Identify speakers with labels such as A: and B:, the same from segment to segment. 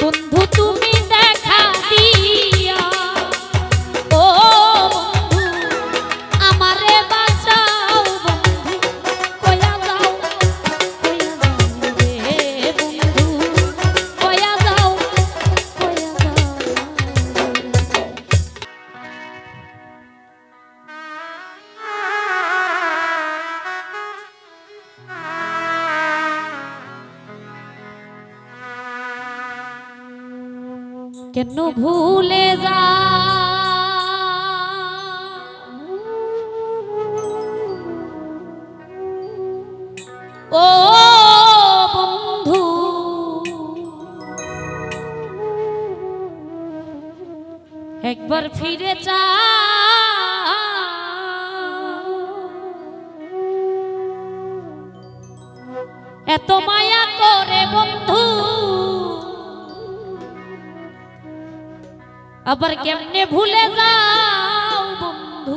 A: বন্ধু তুমি কেন ভুলে যা? ও বন্ধু একবার ফিরে চা এত মায়া করে বন্ধু আবার কেমনে ভুলে যাও বন্ধু?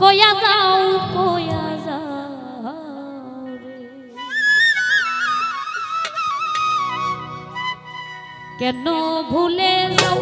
A: কয়া যাও কয়া কেন ভুলে যাও?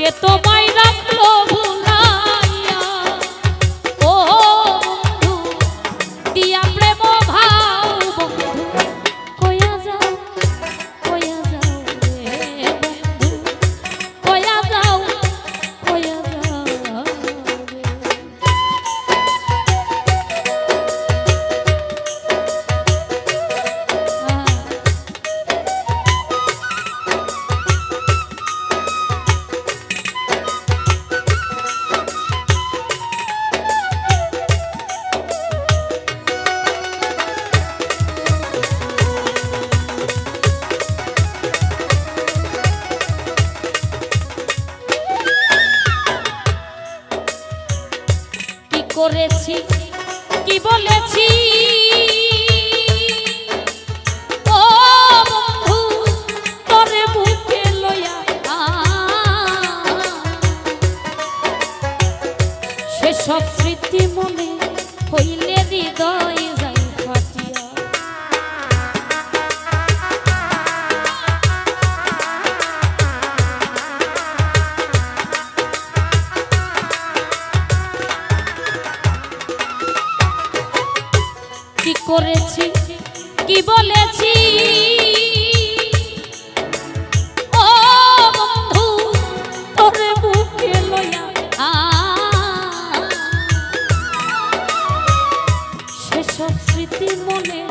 A: কে তোমায় রাখল করেছি? কি বলেছি? সব স্মৃতি মনে হইলে হৃদয় কি করেছি? কি বলেছি? সেসব স্মৃতি মনে